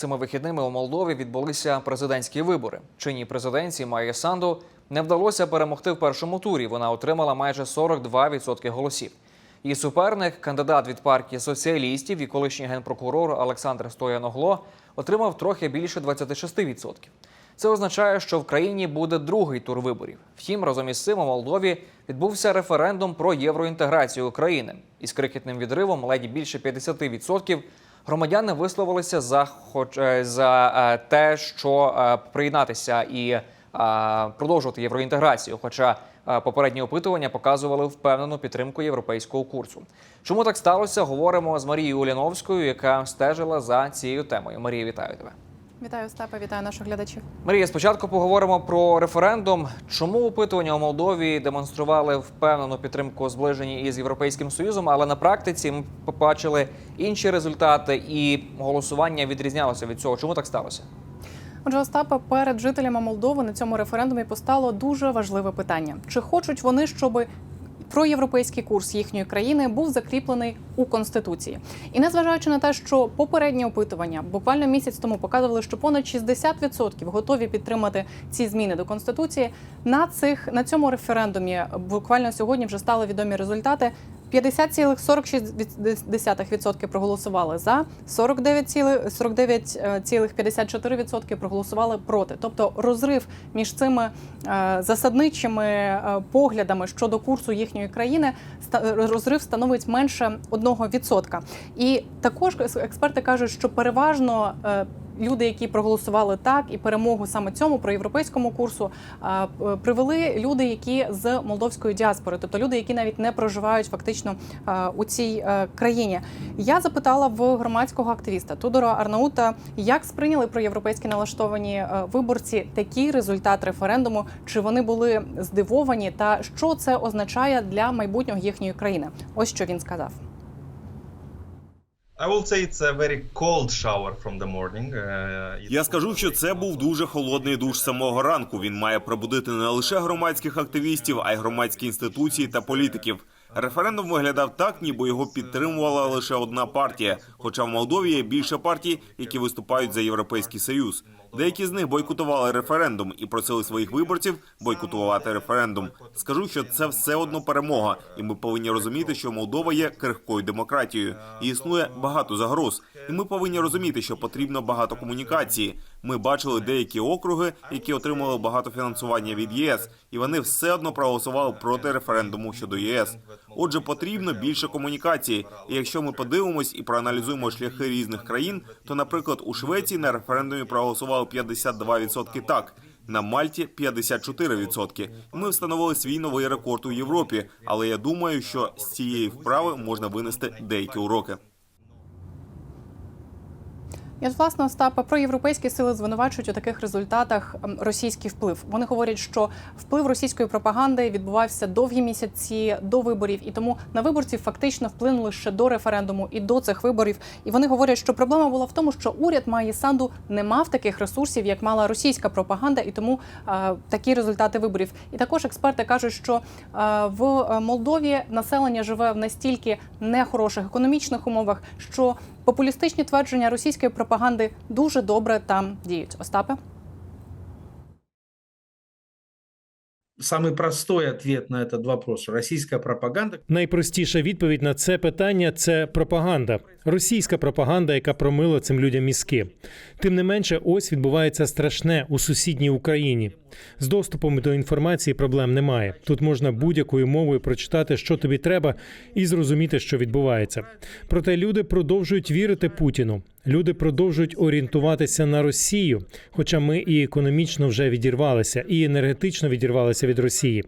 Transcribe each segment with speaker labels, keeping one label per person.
Speaker 1: Цими вихідними у Молдові відбулися президентські вибори. Чинній президенції Майя Санду не вдалося перемогти в першому турі. Вона отримала майже 42% голосів. Її суперник, кандидат від партії соціалістів і колишній генпрокурор Олександр Стояногло, отримав трохи більше 26%. Це означає, що в країні буде другий тур виборів. Втім, разом із цим у Молдові відбувся референдум про євроінтеграцію України. Із крикетним відривом ледь більше 50% громадяни висловилися за хоч е, за е, те, що е, приєднатися і продовжувати євроінтеграцію. Хоча попередні опитування показували впевнену підтримку європейського курсу. Чому так сталося? Говоримо з Марією Уляновською, яка стежила за цією темою. Марія, вітаю тебе.
Speaker 2: Вітаю Остапа, вітаю наших глядачів.
Speaker 1: Марія, спочатку поговоримо про референдум. Чому опитування у Молдові демонстрували впевнену підтримку зближенні із Європейським Союзом, але на практиці ми побачили інші результати, і голосування відрізнялося від цього. Чому так сталося?
Speaker 2: Отже, Остапа перед жителями Молдови на цьому референдумі постало дуже важливе питання: чи хочуть вони, щоб проєвропейський курс їхньої країни був закріплений у конституції, і незважаючи на те, що попередні опитування буквально місяць тому показували, що понад 60% готові підтримати ці зміни до конституції. На цих на цьому референдумі буквально сьогодні вже стали відомі результати. 50,46% проголосували за, 49,54% проголосували проти. Тобто розрив між цими е, засадничими е, поглядами щодо курсу їхньої країни розрив становить менше 1%. І також експерти кажуть, що переважно е, люди, які проголосували так, і перемогу саме цьому проєвропейському курсу привели люди, які з молдовської діаспори, тобто люди, які навіть не проживають фактично у цій е, країні. Я запитала в громадського активіста Тудора Арнаута, як сприйняли проєвропейські налаштовані е, виборці такий результат референдуму, чи вони були здивовані, та що це означає для майбутнього їхньої країни. Ось що він сказав.
Speaker 3: Я скажу, що це був дуже холодний душ самого ранку. Він має пробудити не лише громадських активістів, а й громадські інституції та політиків. Референдум виглядав так, ніби його підтримувала лише одна партія. Хоча в Молдові є більше партій, які виступають за європейський союз. Деякі з них бойкотували референдум і просили своїх виборців бойкотувати референдум. Скажу, що це все одно перемога, і ми повинні розуміти, що Молдова є крихкою демократією і існує багато загроз. І ми повинні розуміти, що потрібно багато комунікації. Ми бачили деякі округи, які отримали багато фінансування від ЄС, і вони все одно проголосували проти референдуму щодо єС. Отже, потрібно більше комунікації. І якщо ми подивимось і проаналізуємо шляхи різних країн, то, наприклад, у Швеції на референдумі проголосували 52% так. На Мальті 54%. І Ми встановили свій новий рекорд у Європі, але я думаю, що з цієї вправи можна винести деякі уроки.
Speaker 2: І от, власне, Остапа про європейські сили звинувачують у таких результатах російський вплив. Вони говорять, що вплив російської пропаганди відбувався довгі місяці до виборів, і тому на виборців фактично вплинули ще до референдуму і до цих виборів. І вони говорять, що проблема була в тому, що уряд Майї Санду не мав таких ресурсів, як мала російська пропаганда, і тому е, такі результати виборів. І також експерти кажуть, що е, в е, Молдові населення живе в настільки нехороших економічних умовах, що популістичні твердження російської пропаганди дуже добре там діють. Остапе.
Speaker 4: Самый простой ответ на этот вопрос. Российская пропаганда
Speaker 5: Найпростіша відповідь на це питання це пропаганда, російська пропаганда, яка промила цим людям мізки. Тим не менше, ось відбувається страшне у сусідній Україні. З доступом до інформації проблем немає. Тут можна будь-якою мовою прочитати, що тобі треба, і зрозуміти, що відбувається. Проте люди продовжують вірити Путіну. Люди продовжують орієнтуватися на Росію, хоча ми і економічно вже відірвалися, і енергетично відірвалися від Росії.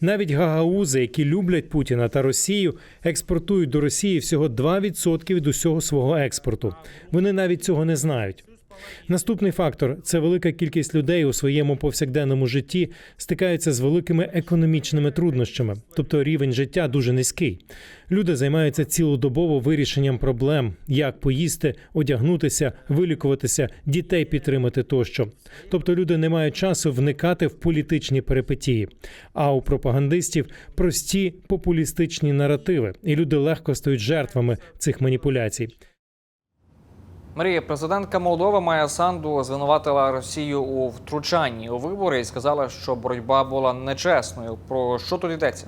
Speaker 5: Навіть гагаузи, які люблять Путіна та Росію, експортують до Росії всього 2% від усього свого експорту. Вони навіть цього не знають. Наступний фактор це велика кількість людей у своєму повсякденному житті стикаються з великими економічними труднощами, тобто рівень життя дуже низький. Люди займаються цілодобово вирішенням проблем, як поїсти, одягнутися, вилікуватися, дітей підтримати тощо. Тобто люди не мають часу вникати в політичні перипетії. А у пропагандистів прості популістичні наративи, і люди легко стають жертвами цих маніпуляцій.
Speaker 1: Марія, президентка Молдови Майя Санду звинуватила Росію у втручанні у вибори і сказала, що боротьба була нечесною. Про що тут йдеться?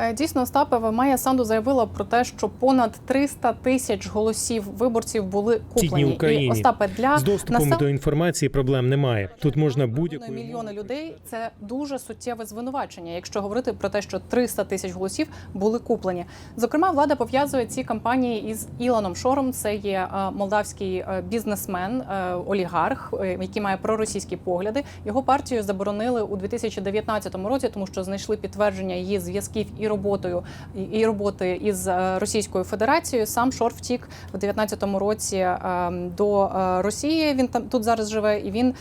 Speaker 2: Е, Дійсно, Остапова Майя Санду заявила про те, що понад 300 тисяч голосів виборців були
Speaker 5: дні в
Speaker 2: куплені. І Остапе для
Speaker 5: З доступом
Speaker 2: насел-
Speaker 5: до інформації проблем немає. Тут можна будь-яку
Speaker 2: мільйони людей. Це дуже суттєве звинувачення, якщо говорити про те, що 300 тисяч голосів були куплені. Зокрема, влада пов'язує ці кампанії із Ілоном Шором. Це є е, молдавський е, бізнесмен, олігарх, який має проросійські погляди. Його партію заборонили у 2019 році, тому що знайшли підтвердження її зв'язків і роботою і- роботи із е, Російською Федерацією. Сам Шор втік в 2019 році е, до е, Росії. Він там тут зараз живе, і він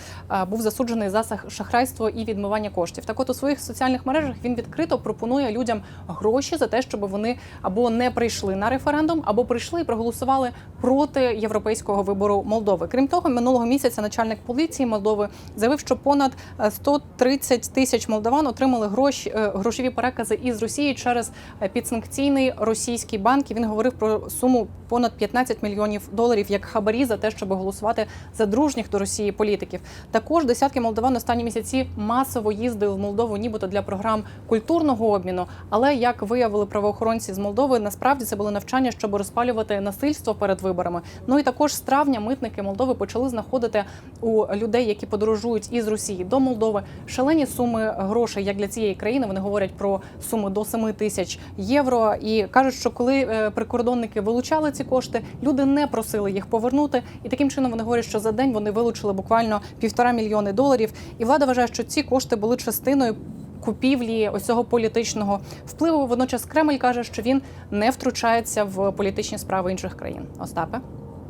Speaker 2: був засуджений за шахрайство і відмивання коштів. Так, от у своїх соціальних мережах він відкрито пропонує людям гроші за те, щоб вони або не прийшли на референдум, або прийшли і проголосували проти європейського вибору Молдови. Крім того, минулого місяця начальник поліції Молдови заявив, що понад е, 130 тисяч молдаван отримали гроші грошові перекази із Росії через е, підсанкційний російський банк. І він говорив про суму понад 15 мільйонів доларів як хабарі за те, щоб голосувати за дружніх до Росії політиків. Також десятки молдаван останні місяці масово їздили в Молдову, нібито для програм культурного обміну. Але як виявили правоохоронці з Молдови, насправді це були навчання, щоб розпалювати насильство перед виборами. Ну і також з травня митники Молдови почали знаходити у людей, які подорожують із Росії до Молдови, шалені суми грошей як для цієї країни. Вони говорять про суми до 7 тисяч євро і кажуть, що коли е, прикордонники вилучали ці кошти, люди не просили їх повернути. І таким чином вони говорять, що за день вони вилучили буквально півтора мільйони доларів. І влада вважає, що ці кошти були частиною. Купівлі ось цього політичного впливу водночас Кремль каже, що він не втручається в політичні справи інших країн. Остапе.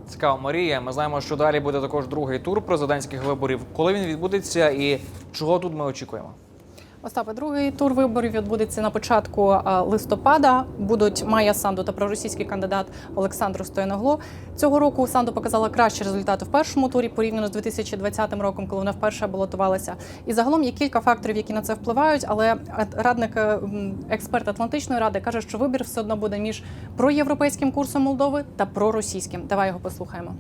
Speaker 1: Цікаво, Марія. Ми знаємо, що далі буде також другий тур президентських виборів. Коли він відбудеться і чого тут ми очікуємо?
Speaker 2: Остапе, другий тур виборів відбудеться на початку е, листопада. Будуть Майя Санду та проросійський кандидат Олександр Стояногло. Цього року Санду показала кращі результати в першому турі порівняно з 2020 роком, коли вона вперше балотувалася. І загалом є кілька факторів, які на це впливають. Але е, радник е, експерт Атлантичної ради каже, що вибір все одно буде між проєвропейським курсом Молдови та проросійським. Давай його послухаємо.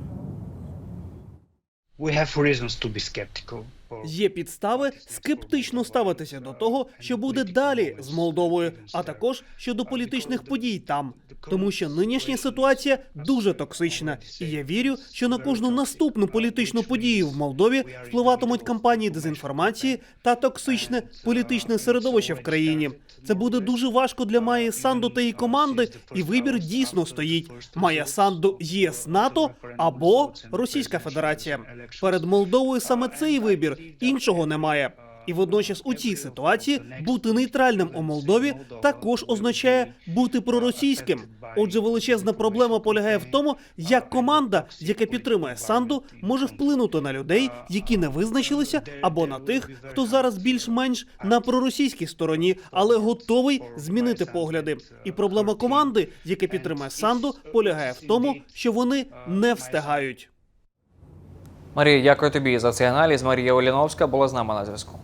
Speaker 6: we have reasons to be skeptical.
Speaker 7: Є підстави скептично ставитися до того, що буде далі з Молдовою, а також щодо політичних подій там, тому що нинішня ситуація дуже токсична, і я вірю, що на кожну наступну політичну подію в Молдові впливатимуть кампанії дезінформації та токсичне політичне середовище в країні. Це буде дуже важко для Майї Санду та її команди, і вибір дійсно стоїть: Майя Санду ЄС НАТО або Російська Федерація. Перед Молдовою саме цей вибір іншого немає. І водночас у цій ситуації бути нейтральним у Молдові також означає бути проросійським. Отже, величезна проблема полягає в тому, як команда, яка підтримує Санду, може вплинути на людей, які не визначилися, або на тих, хто зараз більш-менш на проросійській стороні, але готовий змінити погляди. І проблема команди, яка підтримує Санду, полягає в тому, що вони не встигають.
Speaker 1: Марія, дякую тобі за цей аналіз. Марія Оліновська була з нами на зв'язку.